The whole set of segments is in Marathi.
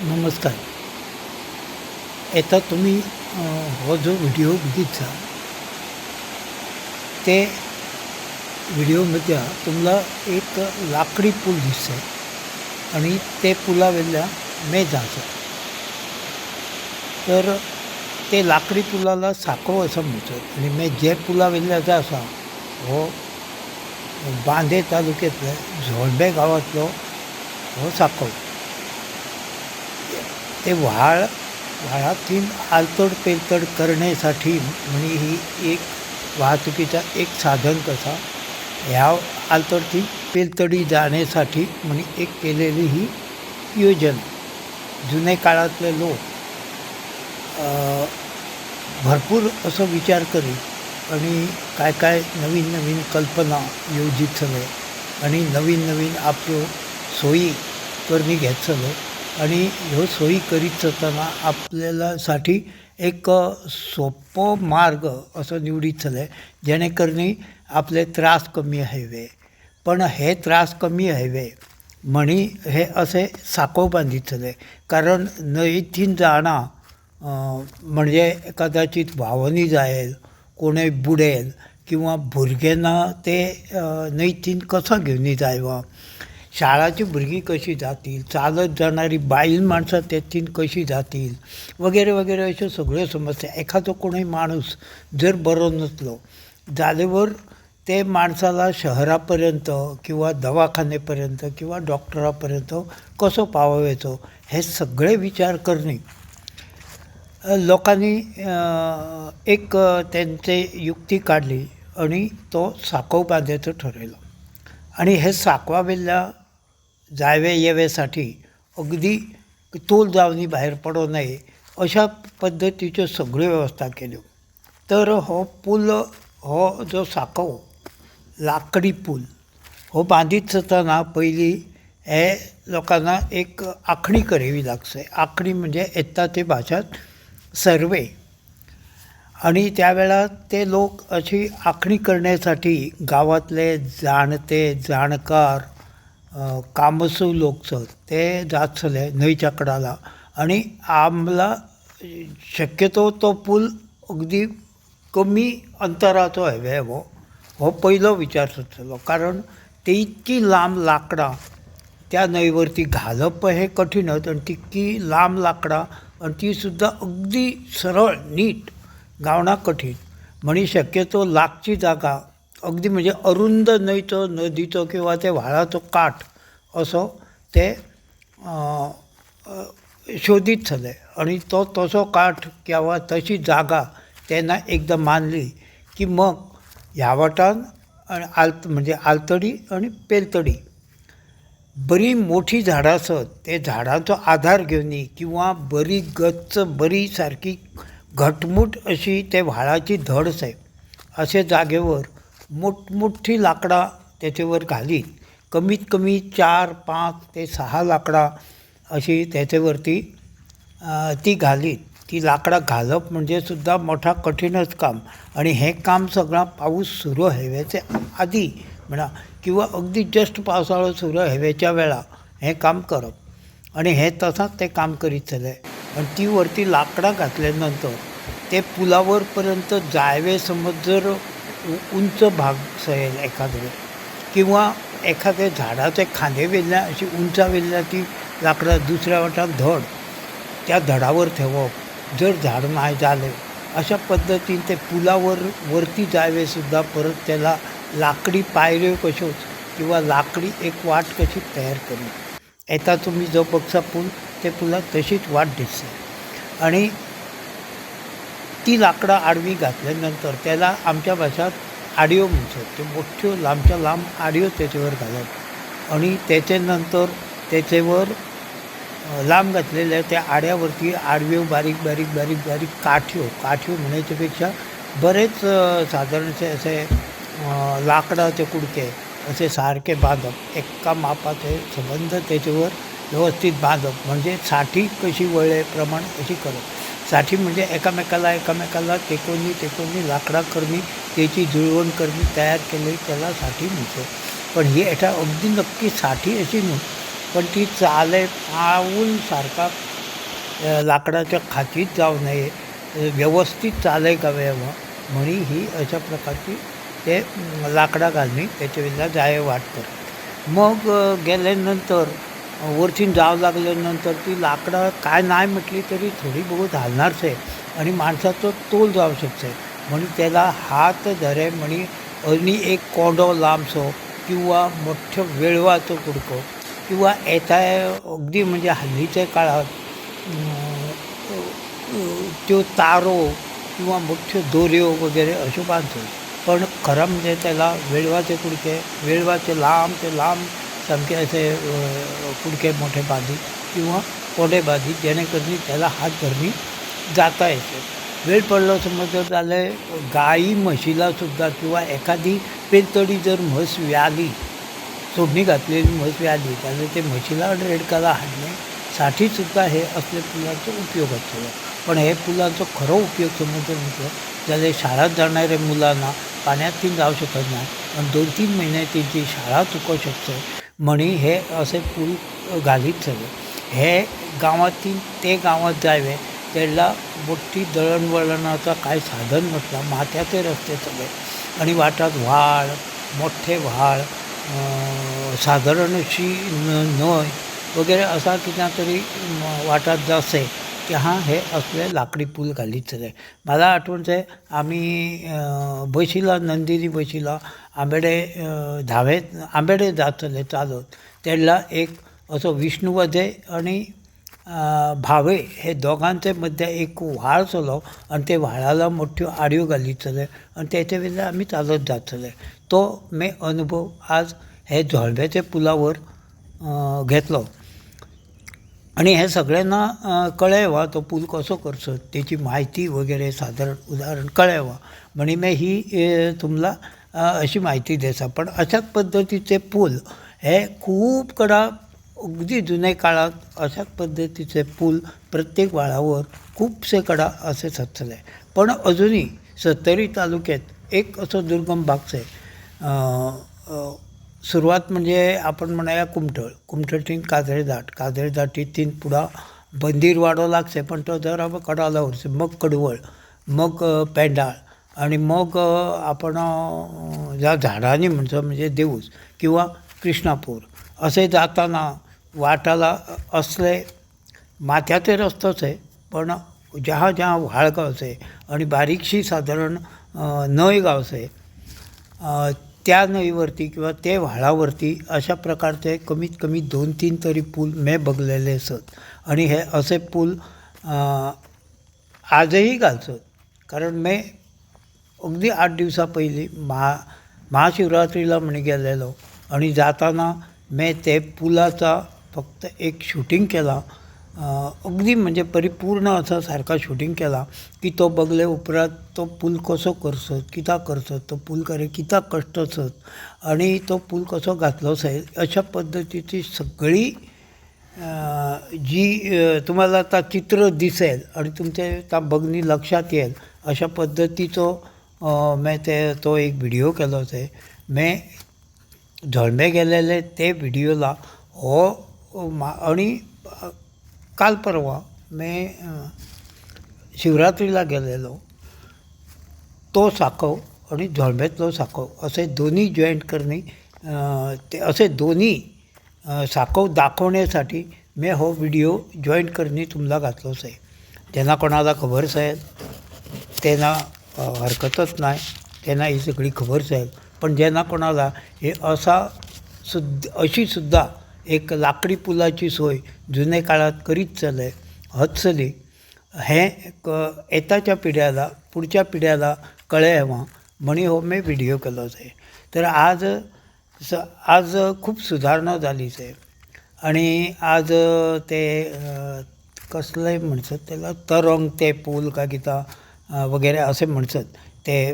नमस्कार. आता तुम्ही हो जो व्हिडिओ बघितला ते व्हिडिओमध्ये तुम्हाला एक लाकडी पूल दिसतंय आणि ते पुलावेल्या मेजाचं तर ते लाकडी पुलाला साखळो असं म्हणतात आणि मे जे पुलावेल्याचा असा हो बांदे तालुक्यातलं झोळबे गावातलो हो साखळो ते व्हाळ व्हाळातील आलतड पेलतड करण्यासाठी म्हणजे ही एक वाहतुकीचा एक साधन कसा ह्या आलतडती पेलतडी जाण्यासाठी म्हणजे एक केलेली ही योजना. जुने काळातले लोक भरपूर असं विचार करीत आणि काय काय नवीन नवीन कल्पना योजित सगळे आणि नवीन नवीन आपल्यो सोयी करणी घेत सगळे. आणि ह्यो सोयी करीत असताना आपल्याला साठी एक सोपो मार्ग असो निवडीत चले जेणे करून आपले त्रास कमी हवे पण हे त्रास कमी हवे म्हणी हे असे साको बांधीत कारण नईथीन जाणं म्हणजे कदाचित व्हावनी जायेल कोणी बुडेल किंवा भुरग्यांना ते अं, नैतीन कसं घेऊन जायवा? शाळाची भुरगीं कशी जातील चालत जाणारी बायल माणसं तेथीन कशी जातील वगैरे वगैरे अश्यो सगळ्यो समस्या. एखादो कोणूय माणूस जर बरो नसलो जाल्यावर ते माणसाला शहरापर्यंत किंवा दवाखान्यापर्यंत किंवा डॉक्टरापर्यंत कसो पावायचं हे सगळे विचार करणे. लोकांनी एक त्यांचे युक्ती काढली आणि तो साखव बांधायचं ठरवलं. आणि हे साकवावेल्या जावे येवेसाठी अगदी तोल जावनी बाहेर पडू नये अशा पद्दतीच्यो सगळ्यो वेवस्था केल्यो तर हो पूल हो जो साखव लाकडी पूल हो बांदीत असताना पयलीं हे लोकांना एक आखणी करावी लागते. आखणी म्हणजे येता ते भाषात सर्वे. आणि त्यावेळा ते लोक अशी आखणी करण्यासाठी गावातले जाणते जाणकार कामसू लोक चत ते जातले न्हंयच्या कडाला आणि आमला शक्यतो तो पूल अगदी कमी अंतराचो हवे हो हो. पयलो विचार सुचलो कारण ते इतकी लांब लाकडां त्या न्हंयवरती घालप हे कठीणच आणि तितकी लांब लाकडां आणि ती सुद्दां अगदी सरळ नीट गावणा कठीण. म्हणी शक्यतो लागची जागा अगदी म्हणजे अरुंद न्हंयचो नदीचो किंवा ते व्हाळाचो काठ असो ते अं, अं, शोधीत आणि तो तसो काठ किंवा तशी जागा तेन्ना एकदां मानली की मग ह्या वाठार आलत म्हणजे आलतडी आणि पेलतडी. बरी मोठी झाडां आसत ते झाडांचो आधार घेवनी किंवा बरी गच्च बरी सारकी घटमूट अशी ते व्हाळाची धड आहे. अशे जागेवर मोठमोठी लाकडां त्याच्यावर घालीत कमीत कमी चार पांच ते सहा लाकडां अशी तेचे वरती ती घालीत ती लाकडा घालप म्हणजे सुद्दां मोठा कठीणच काम. आणि हे काम सगळां पाऊस सुरू हेवेचे आधी म्हणा किंवा अगदी जस्ट पावसाळो सुरू हेवेच्या वेळा हें काम करप. आणि हे तसंच ते काम करीत चले आणि ती वरती लाकडा घातल्या नंतर ते पुलावर पर्यंत जायवे समज जर उंच भाग सयेल एखादे. किंवा एखाद्या झाडाचे खांदे वेल्ल्या अशी उंचा उंचावेल्ल्या ती लाकडां दुसऱ्या वाटान धड त्या धडावर ठेवप जर झाड नाही झाले अशा पद्धतीने ते पुलावर वरती जावेसुद्धा परत त्याला लाकडी पायऱ्यो कश्योच किंवा लाकडी एक वाट कशी तयार करी येता तुम्ही जो बघसा पूल ते पुला तशीच वाट दिसते. आणि ती लाकडं आडवी घातल्यानंतर त्याला आमच्या भाषात आडयो म्हणतात. ते मोठ्यो लांबच्या लांब आडयो त्याच्यावर घालप आणि त्याच्यानंतर त्याच्यावर लांब घातलेल्या त्या आड्यावरती आडव्यो बारीक बारीक बारीक बारीक काठ्यो काठ्यो म्हणायच्यापेक्षा बरेच अ, साधारणचे असे लाकडाचे कुडके असे सारखे बांधप एका मापाचे संबंध त्याच्यावर व्यवस्थित बांधप. म्हणजे साठी कशी वळेप्रमाणे अशी करप साठी म्हणजे एकामेकाला एकामेकाला टेकोनी टेकोनी लाकडा करणी त्याची जुळवण करणी तयार केली त्याला साठी म्हणतो. पण ही एटा अगदी नक्की साठी अशी न्हू पण ती चाले पाऊल सारखा लाकडाच्या खाचीत जाऊ नये. व्यवस्थित चालय यावं म्हणी ही अशा प्रकारची ते लाकडा घालणी त्याच्या वेळेला जाय वाट मग गेल्यानंतर अ, वरतीन जावं लागल्यानंतर ती लाकडां काय नाही म्हटली तरी थोडी बहुत हालणारच आहे. आणि माणसाचं तोल जाऊ शकते म्हणून त्याला हात धरे म्हणी आणि एक कोंडो लांबसो किंवा मोठं वेळवाचं कुडको किंवा येता अगदी म्हणजे हल्लीच्या काळात त्यो तारो किंवा मोठ्यो दोऱ्यो वगैरे असे बांधतो पण खरं म्हणजे त्याला वेळवाचे कुडके वेळवाचे लांब ते लांब सामके असे कुडके मोठे बांधी किंवा कोडे बांधी जेणेकरून त्याला हात धरणी जाता येते. वेळ पडलो समज जर जाल्यार गाई म्हशीला सुद्धा किंवा एखादी पेलतडी जर म्हस व्याली सोडणी घातलेली म्हस व्याली जाल्यार ते म्हशीला रेडकाला हाडणे साठी सुद्धा हे असले पुलांचो उपयोग आसतलो पण हे पुलांचो खरो उपयोग समज जर म्हटलो म्हणजे जाल्यार शाळांत जाणाऱ्या मुलांना पाण्यात तीन जावं शकत नाही. पण दोन तीन महिने त्यांची शाळा चुकवू शकते म्हणी हे असे पूल घालीत सगळे. हे गावातील ते गावात जावे त्याला मोठी दळणवळणाचा काय साधन नसला माथ्याचे रस्ते सगळे. आणि वाटात व्हाळ मोठे व्हाळ साधारण अशी न न्हंय वगैरे असा कितें तरी वाटात जासे. की हां हे असले लाकडी पूल घालीतले चले मला आठवणचे आम्ही बशिला नंदिनी बशिला आंबेडे धावेत आंबेडे जातले चालत. तेन्ना एक असो विष्णुवधे आणि भावे हे दोघांचे मध्ये एक व्हाळ चलो आणि ते व्हाळाला मोठ्यो आडयो घालीत आणि त्याच्या वेळेला आम्ही चालत जातले तो मी अनुभव आज हे झळब्याच्या पुलावर घेतलो आणि हे सगळ्यांना अं, कळेवा तो पूल कसो करचो त्याची माहिती वगैरे साधारण उदाहरण कळेवा. म्हणी मी ही तुम्हाला अशी माहिती देसा. पण अशाच पद्धतीचे पूल हे खूप कडा अगदी जुने काळात अशाच पद्धतीचे पूल प्रत्येक वाळावर खूपसे कडा असे सचले पण अजूनही सत्तरी तालुक्यात एक असो दुर्गम भागच आहे. सुरुवात म्हणजे आपण म्हणूया कुमठळ. कुमठळीन काजळे दाट. काजळे दाटीतीन पुढा बंदीर वाडो लागचे पण तो जर आपण कडाला वरचे मग कडवळ मग पेंडाळ आणि मग आपण ज्या झाडांनी म्हणतो म्हणजे देऊस किंवा कृष्णापूर. असे जाताना वाटाला असले माथ्याचे रस्तोच आहे पण जहा जहा व्हाळ गावचे आणि बारीकशी साधारण नय न्हंय गावचे त्या नळीवरती किंवा ते व्हाळावरती अशा प्रकारचे कमीत कमी दोन तीन तरी पूल मे बघलेले असत. आणि हे असे पूल आजही घालतात कारण मे अगदी आठ दिवसा पयलीं महा महाशिवरात्रीला म्हणे गेलेलो. आणि जाताना मे ते पुलाचा फक्त एक शूटिंग केला. अगदी म्हणजे परिपूर्ण असा सारका शूटिंग केला की तो बगले उपरांत तो पूल कसो करसत कित्याक करसत तो पूल करे कित्याक कश्ट आणि तो पूल कसो घातलो सै अशा पद्धतीची सगळी जी तुम्हाला आता चित्र दिसेल आणि तुमचे त्या बघणी लक्षात येईल अशा पद्धतीचो मी ते तो एक व्हिडिओ केलो ते मी झळमे गेलेले ते व्हिडिओला हो आणि काल परवा मी शिवरात्रीला गेलेलो. तो साखव आणि झोळमेतलो साखव असे दोन्ही जॉईंट करणे ते असे दोन्ही साखव दाखवण्यासाठी मी हो व्हिडिओ जॉईंट करणे तुम्हाला घातलोच आहे. त्यांना कोणाला खबर असेल त्यांना हरकतच नाही त्यांना ही सगळी खबर असेल. पण ज्यांना कोणाला हे असा सुद्ध अशी सुद्धा एक लाकडी पुलाची सोय जुने काळात करीत आहे हतसली हे क येताच्या पिढ्याला पुढच्या पिढ्याला कळेवा म्हणी हो मी व्हिडिओ केलो आहे. तर आज स आज खूप सुधारणा जालीच आहे. आणि आज ते अ, कसले म्हणतात त्याला तरंग ते पूल का किता वगैरे असे म्हणतात. ते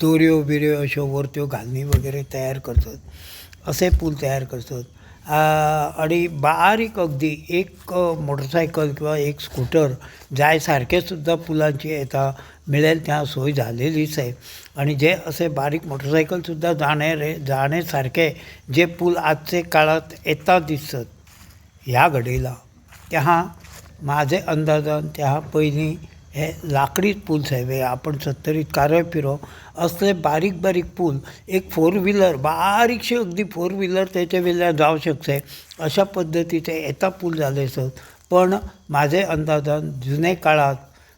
दोऱ्यो बिऱ्यो अश्यो वरत्यो घालणी वगैरे तयार करतात. असे पूल तयार करतात आणि बारीक अगदी एक मोटरसायकल किंवा एक स्कूटर जाय सुद्धा पुलांची येता मिळेल त्या सोय झालेलीच आहे. आणि जे असे बारीक मोटरसायकलसुद्धा जाणारे जाण्यासारखे जे पूल आजचे काळात येता दिसतात ह्या घडीला. त्या माझे अंदाजान त्या पयलीं हे लाकडीच पूल साहेब आपण सत्तरीत कारय पिरो असले बारीक बारीक पूल एक फोर व्हिलर बारीकशी अगदी फोर व्हिलर त्याच्या वेल्यान जावं शकते. अशा पद्दतीचे येता पूल झाले असत पण माझे अंदाजान जुने काळात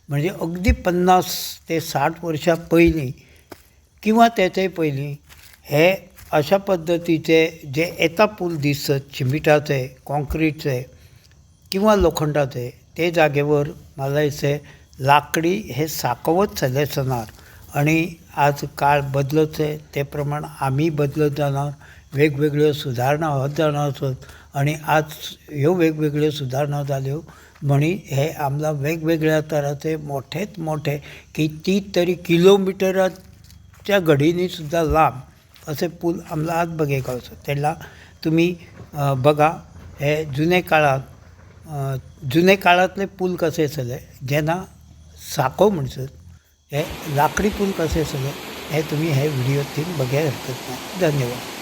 म्हणजे अगदी पन्नास ते साठ वर्षां पयलीं किंवा तेच्याय पयलीं हे अशा पद्दतीचे जे येता पूल दिसत शिमिटाचे काँक्रीटचे किंवा लोखंडाचे ते जागेवर मला इथे लाकडी हे साकवत चले सणार आणि आज काळ बदलत आहे ते प्रमाण आम्ही बदलत जाणार. वेगवेगळ्यो सुधारणा होत जाणार आसत आणि आज ह्यो वेगवेगळ्यो सुधारणा जाल्यो हो. म्हणी हे आमला वेगवेगळ्या तराचे मोठेच मोठे किती तरी किलोमिटराच्या घडीनी सुद्धा लांब असे पूल आमला आज बघे गावतात त्याला तुम्ही बघा हे जुने काळात जुने काळातले पूल कसे आसले जेन्ना साको म्हणसर हे लाकडी कसे सगळं हे तुम्ही हे व्हिडिओतीन बघायला हरकत नाही. धन्यवाद.